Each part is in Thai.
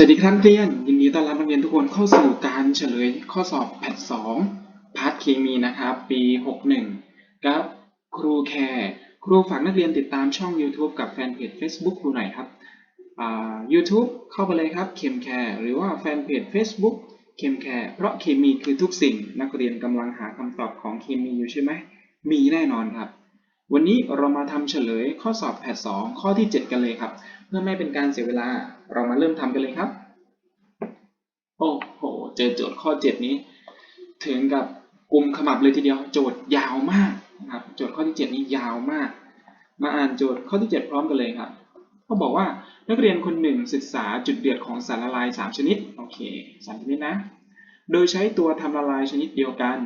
สวัสดีครับเรียนยินดีต้อนรับนักเรียนทุกคนเข้าสู่การเฉลยข้อสอบแพท2พาร์ทเคมีนะครับ ปี 61กับครูแคร์ครูฝากนักเรียนติดตามช่อง YouTube กับแฟนเพจ Facebook ครูหน่อยครับอ่า YouTube เข้าไปเลยครับเคมแคร์หรือว่าแฟนเพจ Facebook เคมแคร์เพราะเคมีคือทุกสิ่งนักเรียนกำลังหาคำตอบของเคมีอยู่ใช่ไหมมีแน่นอนครับ วันนี้เรามาทำเฉลยข้อสอบแพท2ข้อที่ 7 กันเลยครับเพื่อไม่เป็นการเสียเวลา เรามาเริ่มทำกันเลยครับ โอ้โห เจอโจทย์ข้อ 7 นี้ ถึงกับกลุ่มขมับเลยทีเดียว โจทย์ยาวมากนะครับ โจทย์ข้อที่ 7 นี้ยาวมาก มาอ่านโจทย์ข้อที่ 7 พร้อมกันเลยครับเขาบอกว่านักเรียนคนหนึ่งศึกษาจุดเดือดของสารละลาย 3 ชนิด โอเคสามชนิดนะ โดยใช้ตัวทำละลายชนิดเดียวกัน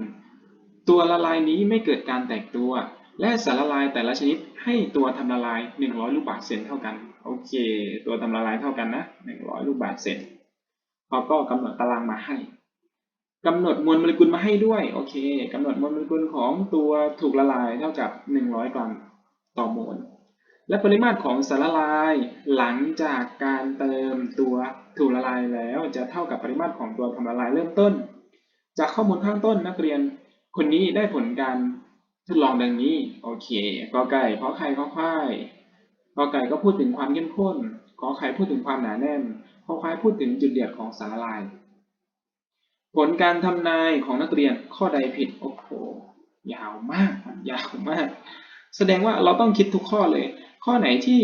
ตัวละลายนี้ไม่เกิดการแตกตัว และสารละลายแต่ละชนิดให้ตัวทำละลาย 100 ลูกบาศก์เซนเท่ากัน โอเค ตัวทำละลายเท่ากันนะ 100 ลูกบาศก์เซน เขาก็กำหนดตารางมาให้กำหนดมวลโมเลกุลมาให้ด้วยโอเคกำหนดมวลโมเลกุลของตัวถูกละลายเท่ากับ 100 กรัมต่อโมล และปริมาตรของสารละลายหลังจากการเติมตัวถูกละลายแล้วจะเท่ากับปริมาตรของตัวทำละลายเริ่มต้น จากข้อมูลข้างต้นนักเรียนคนนี้ได้ผลการทดลองดังนี้โอเคกอไก่ขอไข่ขอควายกอไก่ก็พูดถึงความเข้มข้นขอไข่พูดถึงความหนาแน่น ขอควายพูดถึงจุดเดือดของสารละลาย ผลการทำนายของนักเรียนข้อใดผิด โอ้โห ยาวมากครับยาวมาก แสดงว่าเราต้องคิดทุกข้อเลย ข้อไหนที่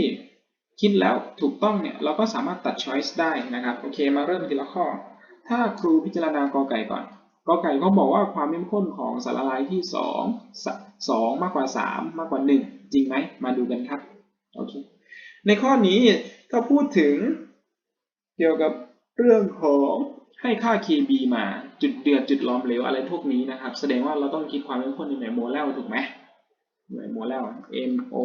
คิดแล้วถูกต้องเนี่ย เราก็สามารถตัด choice ได้นะครับ โอเค มาเริ่มทีละข้อ ถ้าครูพิจารณากอไก่ก่อนกอไก่เขาบอกว่าความเข้มข้นของสารละลายที่ 2 2 มากกว่า 3 มากกว่า 1 จริงไหม มาดูกันครับ โอเค ในข้อนี้ถ้าพูดถึง เกี่ยวกับเรื่องของให้ค่า Kb มาจุดเดือดจุดล้อมเหลวอะไรพวกนี้นะครับ แสดงว่าเราต้องคิดความเข้มข้นในหน่วยโมเลลถูกไหมหน่วยโมเลล M O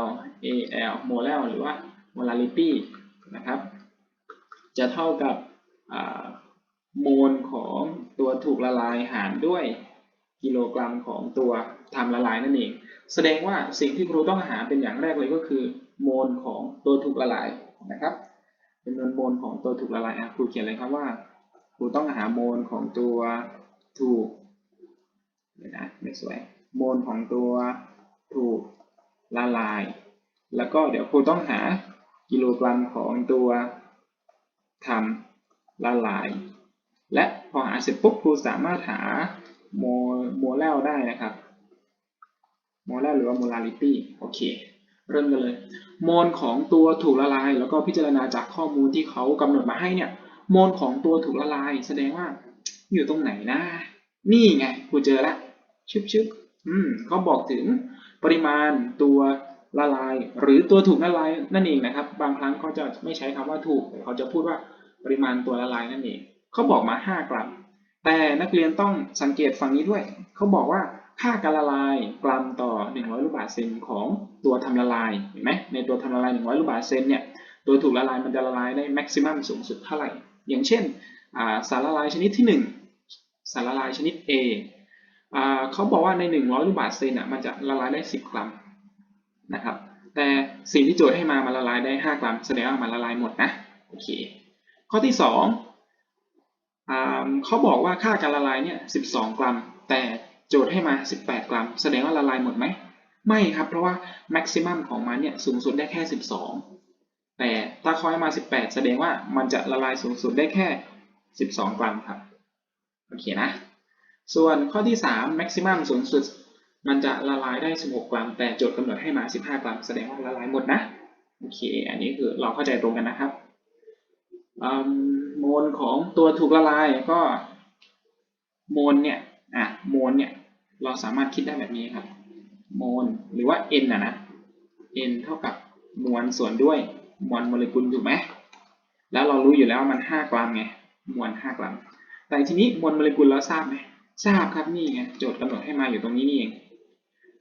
L A L โมเลลหรือว่า molarity นะครับ จะเท่ากับโมลของตัวถูกละลายหารด้วยกิโลกรัมของตัวทำละลายนั่นเอง แสดงว่าสิ่งที่ครูต้องหาเป็นอย่างแรกเลยก็คือ โมลของตัวถูกละลายนะครับ จำนวนโมลของตัวถูกละลายอะครูเขียนเลยครับว่าครูต้องหาโมลของตัวถูกเดี๋ยวนะไม่สวยโมลของตัวถูกละลาย แล้วก็เดี๋ยวครูต้องหากิโลกรัมของตัวทำละลาย และพอหาเสร็จปุ๊บครูสามารถหาโมโมเลลได้นะครับ โมเลลหรือว่า molarity โอเค เริ่มกันเลย โมลของตัวถูกละลาย แล้วก็พิจารณาจากข้อมูลที่เขากำหนดมาให้เนี่ย โมลของตัวถูกละลาย แสดงว่าอยู่ตรงไหนนะ นี่ไงครูเจอล้วชึบชึบอืมเขาบอกถึงปริมาณตัวละลาย หรือตัวถูกละลายนั่นเองนะครับ บางครั้งเขาจะไม่ใช้คำว่าถูกเขาจะพูดว่าปริมาณตัวละลายนั่นเองเขาบอกมา 5 กรัม แต่นักเรียนต้องสังเกตฝั่งนี้ด้วยเขาบอกว่า ค่าการละลายกรัมต่อ 100 ลูกบาศก์เซนของตัวทำละลายเห็นไหมในตัวทำละลาย 100 ลูกบาศก์เซนเนี่ยตัวถูกละลายมันจะละลายได้แม็กซิมัมสูงสุดเท่าไหร่ อย่างเช่นสารละลายชนิดที่ 1 สารละลายชนิด A เขาบอกว่าใน 100 ลูกบาศก์เซนอะมันจะละลายได้ 10 กรัมนะครับแต่สิ่งที่โจทย์ให้มามันละลายได้ 5 กรัมแสดงว่ามันละลายหมดนะโอเคข้อที่ 2เขาบอกว่าค่าการละลายเนี่ย 12 กรัม แต่ โจทย์ให้มา 18 กรัม แสดงว่าละลายหมดไหม ไม่ครับ เพราะว่าแม็กซิมัมของมันเนี่ยสูงสุดได้แค่ 12 แต่ถ้าเขาให้มา 18 แสดงว่ามันจะละลายสูงสุดได้แค่ 12 กรัมครับ โอเคนะ ส่วนข้อที่3แม็กซิมัมสูงสุด มันจะละลายได้ 16 กรัม แต่โจทย์กำหนดให้มา 15 กรัม แสดงว่าละลายหมดนะ โอเค อันนี้คือเราเข้าใจตรงกันนะครับโมลของตัวถูกละลายก็โมลเนี่ย อะ โมลเนี่ย เราสามารถคิดได้แบบนี้ครับ โมลหรือว่า n นะนะ n เท่ากับมวลส่วนด้วยมวลโมเลกุลถูกไหมแล้วเรารู้อยู่แล้วมัน 5 กรัมไง มวล 5 กรัม แต่ทีนี้มวลโมเลกุลเราทราบไหมทราบครับนี่ไงโจทย์กำหนดให้มาอยู่ตรงนี้นี่เอง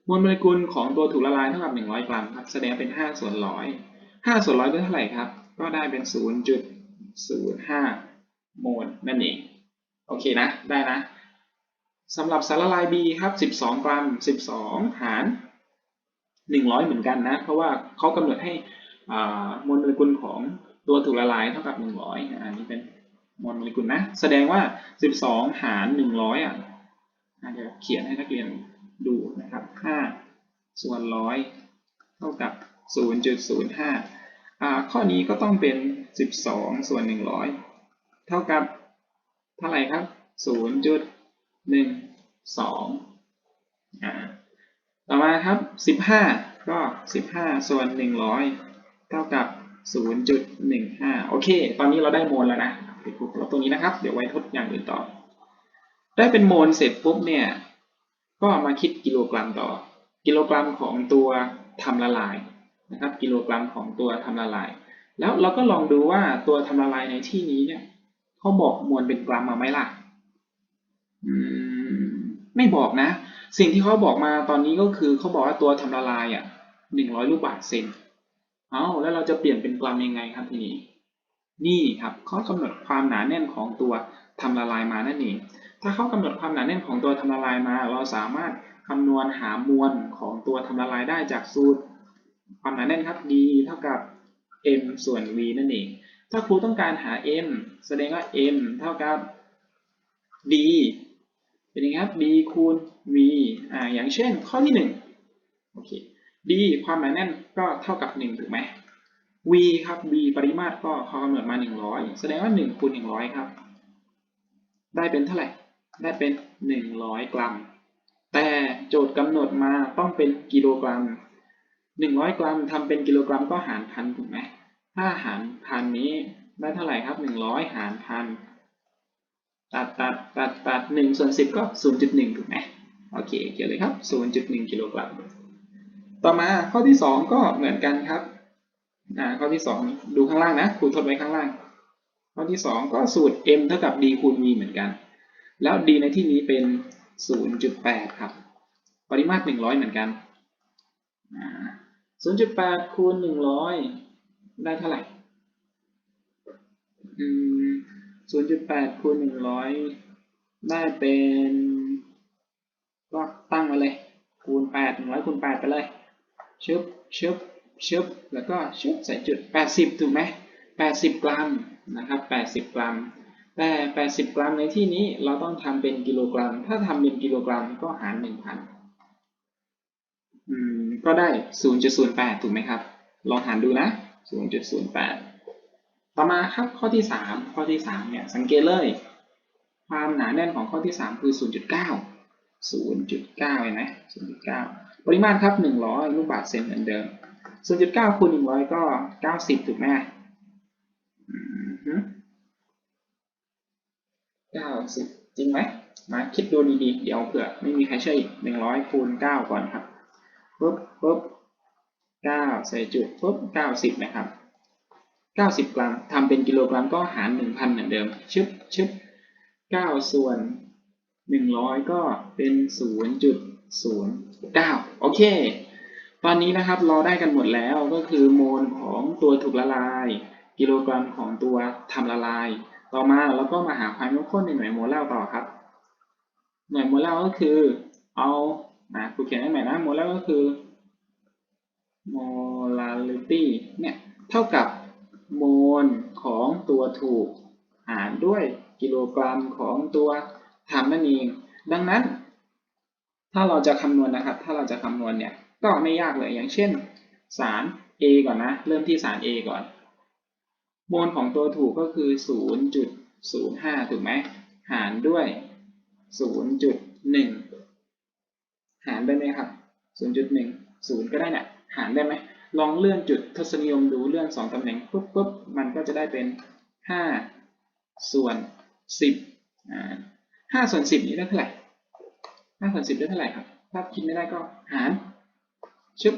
มวลโมเลกุลของตัวถูกละลายเท่ากับ 100 กรัมครับ แสดงเป็น 5 ส่วนร้อย5ส่วนร้อยเป็นเท่าไหร่ครับ ก็ได้เป็น 0.05 โมลนั่นเอง โอเคนะ ได้นะ สำหรับสารละลาย B ครับ 12 กรัม 12 หาร 100 เหมือนกันนะ เพราะว่าเขากำหนดให้มวลโมเลกุลของตัวถูกละลายเท่ากับ 100อ่านี่เป็นมวลโมเลกุลนะ แสดงว่า 12 หาร 100 อะอะเดี๋ยวเขียนให้นักเรียนดูนะครับ 5 ส่วน 100 เท่ากับ 0.05อข้อนี้ก็ต้องเป็น 12 ส่วน 100 เท่ากับเท่าไหร่ครับ 0. 0.12อ่าต่อมาครับ15ก็15ส่วน100เท่ากับ0.15โอเค ตอนนี้เราได้โมลแล้วนะเดี๋ยวครูลบตรงนี้นะครับ เดี๋ยวไว้ทดอย่างอื่นต่อ ได้เป็นโมลเสร็จปุ๊บเนี่ย ก็มาคิดกิโลกรัมต่อ กิโลกรัมของตัวทำละลายนะครับ กิโลกรัมของตัวทำละลาย แล้วเราก็ลองดูว่าตัวทำละลายในที่นี้เนี่ยเขาบอกมวลเป็นกรัมมาไหมล่ะ ไม่บอกนะ สิ่งที่เขาบอกมาตอนนี้ก็คือเขาบอกว่าตัวทำละลายอะหนึ่งร้อยลูกบาศก์เซนเอาแล้วเราจะเปลี่ยนเป็นกรัมยังไงครับทีนี้ นี่ครับเขากำหนดความหนาแน่นของตัวทำละลายมานั่นเอง ถ้าเขากำหนดความหนาแน่นของตัวทำละลายมา เราสามารถคำนวณหามวลของตัวทำละลายได้จากสูตร ความหนาแน่นครับ d เท่ากับ m ส่วน v นั่นเอง ถ้าครูต้องการหา m แสดงว่า m เท่ากับ d เป็นยังไงครับ d คูณ v อ่าอย่างเช่นข้อที่1โอเค d ความหนาแน่นก็เท่ากับ 1 ถูกไหม v ครับ v ปริมาตรก็เขากำหนดมา 100 แสดงว่า 1 คูณ 100 ครับ ได้เป็นเท่าไหร่ ได้เป็น 100 กรัม แต่โจทย์กำหนดมาต้องเป็นกิโลกรัม 100 กรัมทำเป็นกิโลกรัมก็หารพันถูกไหมถ้าหารพันนี้ได้เท่าไหร่ครับ 100 หารพัน ตัดตัดตัดตัด1ส่วน10ก็0.1ถูกไหมโอเคเขียนเลยครับ0.1กิโลกรัมต่อมาข้อที่2ก็เหมือนกันครับอ่าข้อที่2ดูข้างล่างนะครูทดไว้ข้างล่าง ข้อที่2ก็สูตร m เท่ากับ d คูณ v เหมือนกัน แล้ว d ในที่นี้เป็น 0.8 ครับ ปริมาตร 100 เหมือนกัน 0.8 คูณ 100 ได้เท่าไหร่อืม 0.8คูณ100 ได้เป็นก็ตั้งมาเลยคูณ8 100คูณ8ไปเลยชึบชึบชึบแล้วก็ชึบใส่จุด 80 ถูกไหม80 กรัมนะครับ 80 กรัม แต่ 80 กรัมในที่นี้เราต้องทำเป็นกิโลกรัม ถ้าทำเป็นกิโลกรัมก็หาร 1,000 อืม ก็ได้ 0.08 ถูกไหมครับ ลองหารดูนะ 0.08 ต่อมาครับข้อที่ 3 ข้อที่3เนี่ยสังเกตเลย ความหนาแน่นของข้อที่ 3 คือ 0.9 0.9เห็นไหม0.9 ปริมาตรครับ 100 ลูกบาศก์เซนเหมือนเดิม 0.9คูณ100 ก็ 90 ถูกไหม90 จริงไหม มาคิดดูดีๆ เดี๋ยวเผื่อไม่มีใครเชื่ออีก 100คูณ9ก่อนครับปุ๊บปุ๊บ9ใส่จุดปุ๊บ90 นะครับ 90 กรัมทำเป็นกิโลกรัมก็หาร 1,000 เหมือนเดิม ชึบชึบ9 ส่วน 100 ก็เป็น 0.09 โอเค ตอนนี้นะครับเราได้กันหมดแล้วก็คือโมลของตัวถูกละลาย กิโลกรัมของตัวทำละลาย ต่อมาเราก็มาหาความเข้มข้นในหน่วยโมลต่อครับ หน่วยโมลก็คือเอาอ่าครูเขียนให้ใหม่นะโมลก็คือ molarity เนี่ยเท่ากับ โมลของตัวถูก หารด้วยกิโลกรัมของตัวทำนั่นเอง ดังนั้น ถ้าเราจะคำนวณนะครับ ถ้าเราจะคำนวณเนี่ยก็ไม่ยากเลยอย่างเช่น สาร A ก่อนนะ เริ่มที่สาร A ก่อน โมลของตัวถูกก็คือ 0.05 ถูกไหม หารด้วย 0.1 หารได้ไหมครับ 0.1 0ก็ได้เนี่ยหารได้ไหม ลองเลื่อนจุดทศนิยมดูเลื่อน 2 ตำแหน่งปุ๊บปุ๊บมันก็จะได้เป็น 5 ส่วน 10อ่า5ส่วน 10 นี้ได้เท่าไหร่5ส่วน 10 ได้เท่าไหร่ครับ ถ้าคิดไม่ได้ก็หารชึบ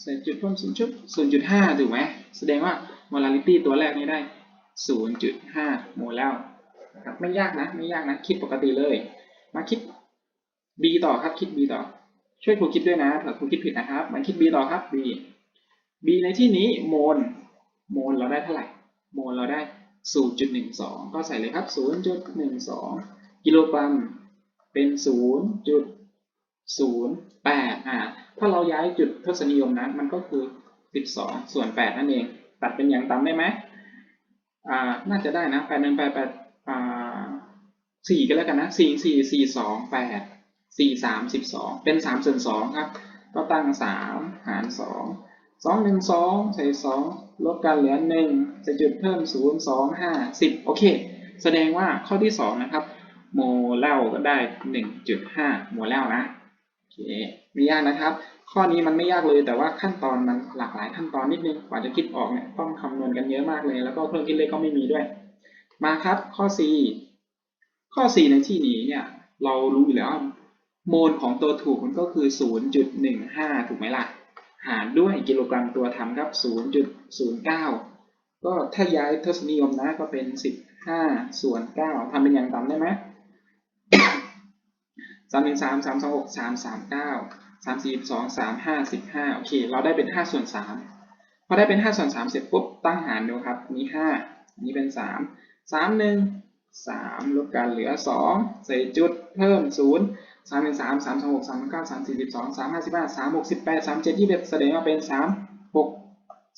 ใส่จุดเพิ่มศูนย์ชึบ0.5ถูกไหมแสดงว่า molarity ตัวแรกนี้ได้0.5โมแล้วนะครับไม่ยากนะ ไม่ยากนะ คิดปกติเลย มาคิด b ต่อครับคิด b ต่อ ช่วยครูคิดด้วยนะเผื่อครูคิดผิดนะครับมาคิด b ต่อครับ b b ในที่นี้โมลโมลเราได้เท่าไหร่ โมลเราได้ 0.12 ก็ใส่เลยครับ 0.12 กิโลกรัมเป็น 0.08 อ่า ถ้าเราย้ายจุดทศนิยมนะ มันก็คือ 12 ส่วน 8 นั่นเอง ตัดเป็นอย่างต่ำได้ไหมอ่า น่าจะได้นะแปดหนึ่งแปดแปดอ่าสี่ก็แล้วกันนะสี่สี่สี่สองแปด สี่สามสิบสองเป็นสามส่วนสองครับ ก็ตั้งสามหารสองสองหนึ่งสองใส่สองลบกันเหลือหนึ่งจุดเพิ่มศูนย์สองห้าสิบโอเค แสดงว่าข้อที่สองนะครับ โมเลลก็ได้หนึ่งจุดห้าโมเลลนะโอเคไม่ยากนะครับ ข้อนี้มันไม่ยากเลยแต่ว่าขั้นตอนมันหลากหลายขั้นตอนนิดนึงกว่าจะคิดออกเนี่ยต้องคำนวณกันเยอะมากเลย แล้วก็เครื่องคิดเลขก็ไม่มีด้วย มาครับข้อ C ข้อ C ในที่นี้เนี่ยเรารู้อยู่แล้ว โมลของตัวถูกมันก็คือ 0.15 ถูกไหมล่ะ หารด้วยกิโลกรัมตัวทำครับ 0.09 ก็ถ้าย้ายทศนิยมนะก็เป็น 15 ส่วน 9ทำเป็นอย่างต่ำได้ไหมสามหนึ่งสามสามสองหกสามสามเก้าสามสี่สองสามห้าสิบห้าโอเค เราได้เป็นห้าส่วนสามพอได้เป็นห้าส่วนสามเสร็จปุ๊บตั้งหารดูครับนี้ห้าอันนี้เป็นสามสามหนึ่งสามลบกันเหลือสองใส่จุดเพิ่มศูนย์ สามหนึ่งสามสามสองหกสามเก้าสามสี่สิบสองสามห้าสิบห้าสามหกสิบแปดสามเจ็ดยี่สิบแสดงว่าเป็นสามหก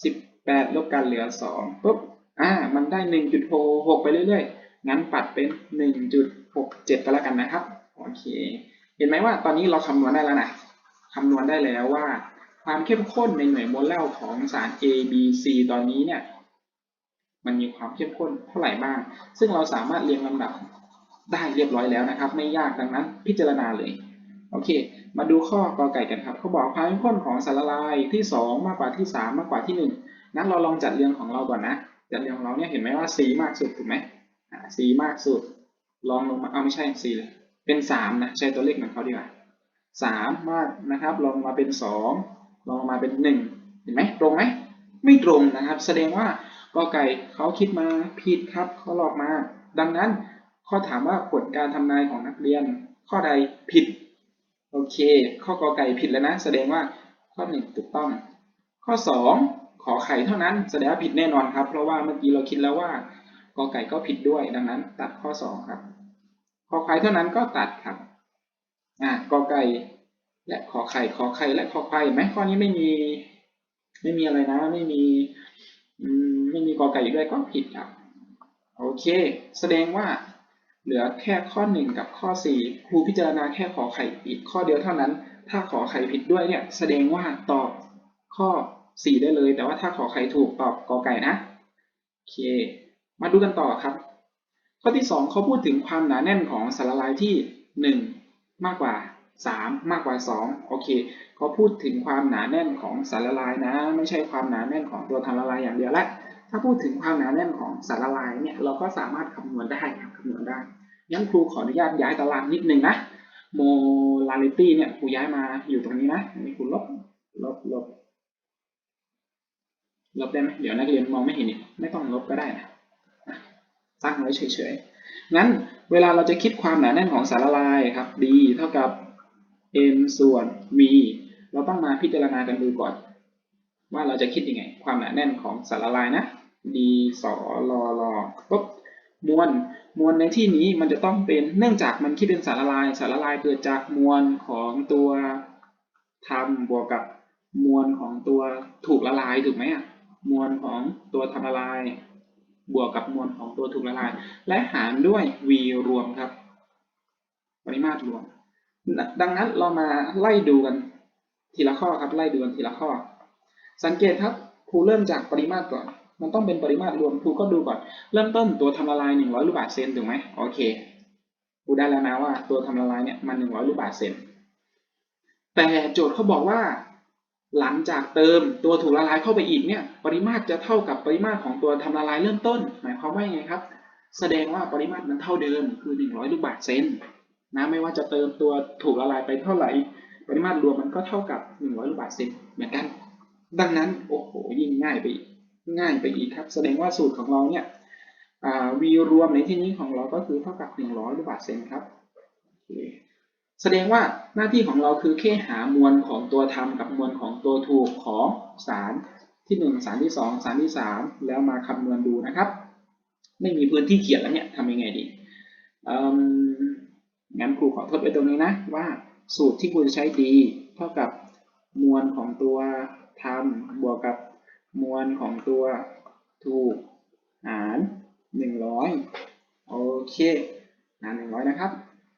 สิบแปดลบกันเหลือสองปุ๊บอ่ามันได้หนึ่งจุดหกไปเรื่อยๆ งั้นปัดเป็นหนึ่งจุดหกเจ็ดก็แล้วกันนะครับโอเคเห็นไหมว่าตอนนี้เราคำนวณได้แล้วนะคำนวณได้แล้วว่า ความเข้มข้นในหน่วยโมลเลลของสาร A B C ตอนนี้เนี่ยมันมีความเข้มข้นเท่าไหร่บ้าง ซึ่งเราสามารถเรียงลำดับ ได้เรียบร้อยแล้วนะครับ ไม่ยากดังนั้นพิจารณาเลย โอเค มาดูข้อกอไก่กันครับเขาบอกความเข้มข้นของสารละลายที่ 2 มากกว่าที่ 3 มากกว่าที่1งั้นเราลองจัดเรียงของเราก่อนนะ จัดเรียงของเราเนี่ยเห็นไหมว่า C มากสุดถูกไหมอ่า C มากสุด ลองลงมาเอาไม่ใช่ C เลย เป็นสามนะ ใช้ตัวเลขเหมือนเขาดีกว่าสามมากนะครับ ลองมาเป็นสองลองมาเป็นหนึ่งเห็นไหมตรงไหมไม่ตรงนะครับ แสดงว่ากอไก่เขาคิดมาผิดครับเขาหลอกมา ดังนั้น ข้อถามว่าผลการทำนายของนักเรียน ข้อใดผิด โอเค ข้อกอไก่ผิดแล้วนะ แสดงว่าข้อหนึ่งถูกต้อง ข้อสองขอไข่เท่านั้น แสดงว่าผิดแน่นอนครับ เพราะว่าเมื่อกี้เราคิดแล้วว่ากอไก่ก็ผิดด้วย ดังนั้น ตัดข้อสองครับ ขอไข่เท่านั้นก็ตัดครับ อ่ากอไก่และขอไข่ขอไข่และขอไข่ไหมข้อนี้ไม่มี ไม่มีอะไรนะ ไม่มีไม่มีกอไก่อยู่ด้วยก็ผิดครับ โอเค แสดงว่า เหลือแค่ข้อหนึ่งกับข้อสี่ครูพิจารณาแค่ขอไข่ผิดข้อเดียวเท่านั้น ถ้าขอไข่ผิดด้วยเนี่ยแสดงว่าตอบข้อสี่ได้เลย แต่ว่าถ้าขอไข่ถูกตอบกอไก่นะโอเค มาดูกันต่อครับ ข้อที่ 2เขาพูดถึงความหนาแน่นของสารละลายที่ 1 มากกว่า 3 มากกว่า 2 โอเคเขาพูดถึงความหนาแน่นของสารละลายนะ ไม่ใช่ความหนาแน่นของตัวทำละลายอย่างเดียวละ ถ้าพูดถึงความหนาแน่นของสารละลายเนี่ยเราก็สามารถคำนวณได้ครับคำนวณได้งั้นครูขออนุญาตย้ายตารางนิดนึงนะโมลาริตี้เนี่ยครูย้ายมาอยู่ตรงนี้นะนี่ครูลบลบลบลบได้ไหมเดี๋ยวนักเรียนมองไม่เห็นอีกไม่ต้องลบก็ได้นะตั้งไว้เฉยๆงั้นเวลาเราจะคิดความหนาแน่นของสารละลายครับ d เท่ากับ m ส่วน v เราต้องมาพิจารณากันดูก่อน ว่าเราจะคิดยังไง ความหนาแน่นของสารละลายนะ d สอลอลอปุ๊บมวลมวลในที่นี้มันจะต้องเป็นเนื่องจากมันคิดเป็นสารละลาย สารละลายเกิดจากมวลของตัวทำบวกกับมวลของตัวถูกละลายถูกไหมอะมวลของตัวทำละลาย บวกกับมวลของตัวถูกละลาย และหารด้วย v รวมครับ ปริมาตรรวม ดังนั้นเรามาไล่ดูกันทีละข้อครับไล่ดูกันทีละข้อ สังเกตครับครูเริ่มจากปริมาตรก่อน มันต้องเป็นปริมาตรรวมครูก็ดูก่อน เริ่มต้นตัวทำละลาย 100 ลูกบาศก์เซนถูกไหมโอเคครูได้แล้วนะว่าตัวทำละลายเนี่ยมัน 100 ลูกบาศก์เซนแต่โจทย์เขาบอกว่า หลังจากเติมตัวถูกละลายเข้าไปอีกเนี่ยปริมาตรจะเท่ากับปริมาตรของตัวทำละลายเริ่มต้น หมายความว่าไงครับ แสดงว่าปริมาตรมันเท่าเดิมคือ 100 ลูกบาศก์เซนนะไม่ว่าจะเติมตัวถูกละลายไปเท่าไหร่ ปริมาตรรวมมันก็เท่ากับ 100 ลูกบาศก์เซนเหมือนกัน ดังนั้นโอ้โหยิ่งง่ายไปอีก ง่ายไปอีกครับ แสดงว่าสูตรของเราเนี่ย v รวมในที่นี้ของเราก็คือเท่ากับ 100ลูกบาศก์เซนครับแสดงว่าหน้าที่ของเราคือแค่หามวลของตัวทำกับมวลของตัวถูกของสารที่ 1 สารที่ 2 สารที่ 3 แล้วมาคำนวณดูนะครับ ไม่มีพื้นที่เขียนแล้วเนี่ยทำยังไงดีงั้นครูขอทดไว้ตรงนี้นะว่าสูตรที่ครูจะใช้ d เท่ากับมวลของตัวทำบวกกับ มวลของตัวถูกหารหนึ่งร้อยโอเคหารหนึ่งร้อยนะครับ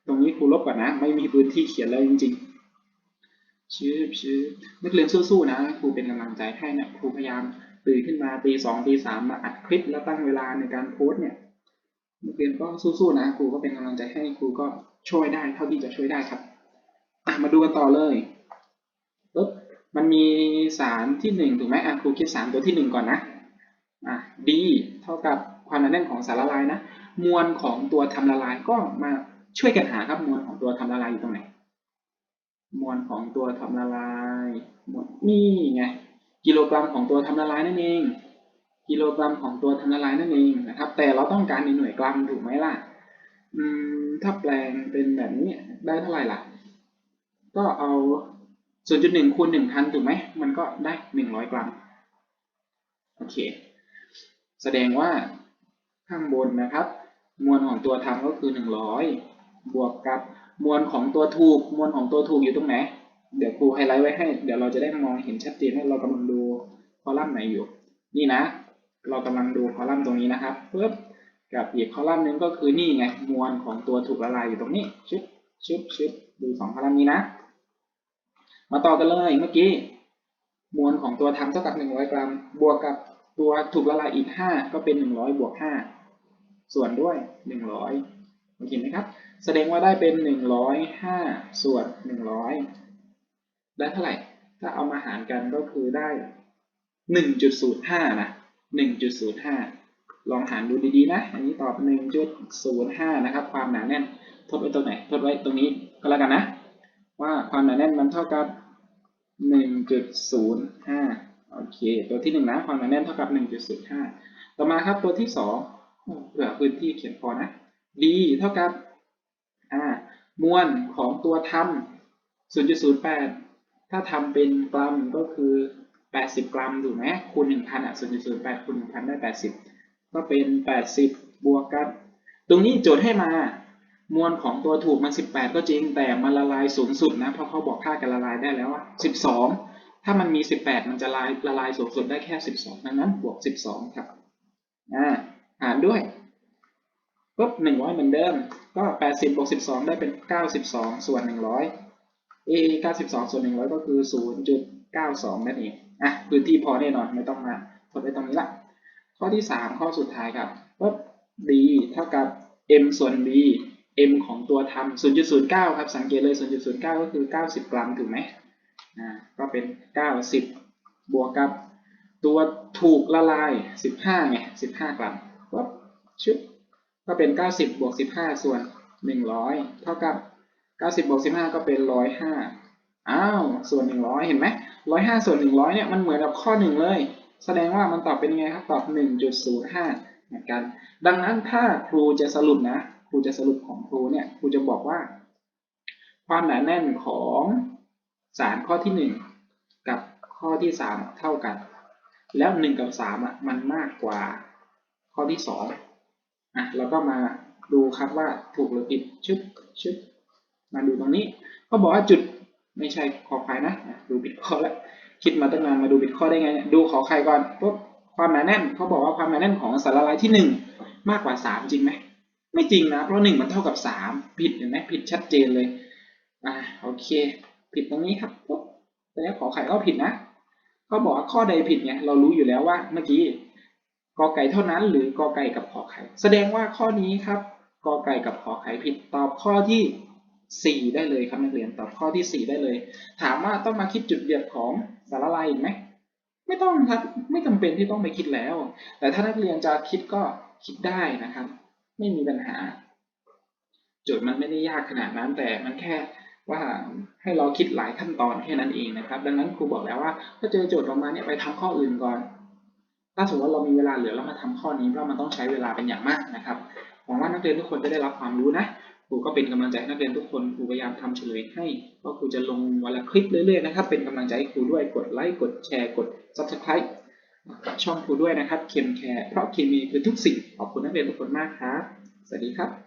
ตรงนี้ครูลบก่อนนะ ไม่มีพื้นที่เขียนเลยจริงๆชื่อชื่อนักเรียนสู้ๆนะครูเป็นกำลังใจให้นะครูพยายามตื่นขึ้นมาตีสองตีสามมาอัดคลิปแล้วตั้งเวลาในการโพสต์เนี่ยนักเรียนก็สู้ๆนะครูก็เป็นกำลังใจให้ครูก็ช่วยได้เท่าที่จะช่วยได้ครับมาดูกันต่อเลย มันมีสารที่หนึ่งถูกไหมอะครูคิดสารตัวที่หนึ่งก่อนนะอะ D เท่ากับความหนาแน่นของสารละลายนะ มวลของตัวทำละลายก็มาช่วยกันหาครับมวลของตัวทำละลายอยู่ตรงไหน มวลของตัวทำละลายมวลนี่ไงกิโลกรัมของตัวทำละลายนั่นเอง กิโลกรัมของตัวทำละลายนั่นเองนะครับ แต่เราต้องการในหน่วยกรัมถูกไหมล่ะ อืมถ้าแปลงเป็นแบบนี้ได้เท่าไหร่ล่ะ ก็เอา 0.1คูณ1,000ถูกไหม มันก็ได้100กรัม โอเค แสดงว่าข้างบนนะครับ มวลของตัวทำก็คือ100บวกกับมวลของตัวถูก มวลของตัวถูกอยู่ตรงไหน เดี๋ยวครูไฮไลท์ไว้ให้ เดี๋ยวเราจะได้มองเห็นชัดเจนว่าเรากำลังดูคอลัมน์ไหนอยู่ นี่นะ เรากำลังดูคอลัมน์ตรงนี้นะครับปึ๊บกับอีกคอลัมน์หนึงก็คือนี่ไง มวลของตัวถูกละลายอยู่ตรงนี้ชึบชึบชึบดูสองคอลัมน์นี้นะ มาต่อกันเลยเมื่อกี้ มวลของตัวทำเท่ากับ 100 กรัม บวกกับตัวถูกละลายอีก 5 ก็เป็น 100 บวก 5 ส่วนด้วย 100โอเคไหมครับ แสดงว่าได้เป็น 105 ส่วน 100 ได้เท่าไหร่ ถ้าเอามาหารกันก็คือได้ 1.05 นะ 1.05 ลองหารดูดีๆนะ อันนี้ตอบ 1.05 นะครับ ความหนาแน่น ทดไว้ตรงไหน ทดไว้ตรงนี้ก็แล้วกันนะ ว่าความหนาแน่นมันเท่ากับ 1.05 โอเค ตัวที่หนึ่งนะความหนาแน่นเท่ากับ 1.05 ต่อมาครับตัวที่สองเหลือพื้นที่เขียนพอนะ d เท่ากับอ่ามวลของตัวทำ0.08 ถ้าทำเป็นกรัมก็คือ 80 กรัมถูกไหมคูณ 1,000 อะ 0.08 คูณ 1,000 ได้ 80 ก็เป็น 80 บวกกับ ตรงนี้โจทย์ให้มา มวลของตัวถูกมัน 18 ก็จริง แต่มันละลายสูงสุดนะ เพราะเขาบอกค่าการละลายได้แล้วว่า12 ถ้ามันมี 18 มันจะละลายละลายสูงสุดได้แค่ 12 ดังนั้นบวก 12 ครับอ่าหารด้วยปุ๊บ100 เหมือนเดิม ก็ 80 บวก 12 ได้เป็น 92 ส่วน 100 a 92 ส่วน 100 ก็คือ 0.92 นั่นเอง อะ พื้นที่พอแน่นอน ไม่ต้องมาทดไว้ตรงนี้ละ ข้อที่ 3 ข้อสุดท้ายครับปุ๊บ d เท่ากับ m ส่วน b m ของตัวทำ0.09 ครับ สังเกตเลย 0.09 ก็คือ 90 กรัมถูกไหมอ่าก็เป็น 90 บวกกับตัวถูกละลาย 15ไง15 กรัมปุ๊บชึบก็เป็น 90 บวก 15 ส่วน 100 เท่ากับ 90 บวก 15 ก็เป็น 105 อ้าว ส่วน 100 เห็นไหม 105 ส่วน 100 เนี่ย มันเหมือนกับข้อ 1 เลย แสดงว่ามันตอบเป็นยังไงครับ ตอบ 1.05 เหมือนกัน ดังนั้นถ้าครูจะสรุปนะ รูจะสรุปของครูเนี่ยครูจะบอกว่า ความหนาแน่นของสารข้อที่ 1 กับข้อที่ 3 เท่ากัน แล้ว 1 กับ3อะมันมากกว่าข้อที่2อะแล้วก็มาดูครับว่าถูกหรือผิดชึบชึบมาดูตรงนี้เขาบอกว่าจุดไม่ใช่ขอไข่นะดูผิดข้อแล้วคิดมาตั้งนานมาดูผิดข้อได้ไงดูขอไข่ก่อนปุ๊บความหนาแน่นเขาบอกว่าความหนาแน่นของสารละลายที่ 1 มากกว่า 3 จริงไหม ไม่จริงนะ เพราะ1มันเท่ากับ3ผิดเห็นไหมผิดชัดเจนเลย อ่าโอเค ผิดตรงนี้ครับปุ๊บแต่ขอไข่ก็ผิดนะเขาบอกว่าข้อใดผิดไงเรารู้อยู่แล้วว่าเมื่อกี้กอไก่เท่านั้น หรือกอไก่กับขอไข่ แสดงว่าข้อนี้ครับกอไก่กับขอไข่ผิดตอบข้อที่ 4 ได้เลยครับนักเรียนตอบข้อที่ 4 ได้เลย ถามว่าต้องมาคิดจุดเดือดของสารละลายอีกไหมไม่ต้องครับไม่จำเป็นที่ต้องไปคิดแล้ว แต่ถ้านักเรียนจะคิดก็คิดได้นะครับ ไม่มีปัญหา โจทย์มันไม่ได้ยากขนาดนั้นแต่มันแค่ว่าให้เราคิดหลายขั้นตอนแค่นั้นเองนะครับ ดังนั้นครูบอกแล้วว่า ถ้าเจอโจทย์ออกมาเนี่ยไปทำข้ออื่นก่อน ถ้าสมมติว่าเรามีเวลาเหลือแล้วมาทำข้อนี้เพราะมันต้องใช้เวลาเป็นอย่างมากนะครับหวังว่านักเรียนทุกคนจะได้รับความรู้นะครูก็เป็นกำลังใจให้นักเรียนทุกคนครูพยายามทำเฉลยให้ก็ครูจะลงวันละคลิปเรื่อยๆนะครับเป็นกำลังใจให้ครูด้วยกดไลค์กดแชร์กด subscribe ช่องครูด้วยนะครับ เคมแคร์เพราะเคมีคือทุกสิ่ง ขอบคุณนักเรียนทุกคนมากครับ สวัสดีครับ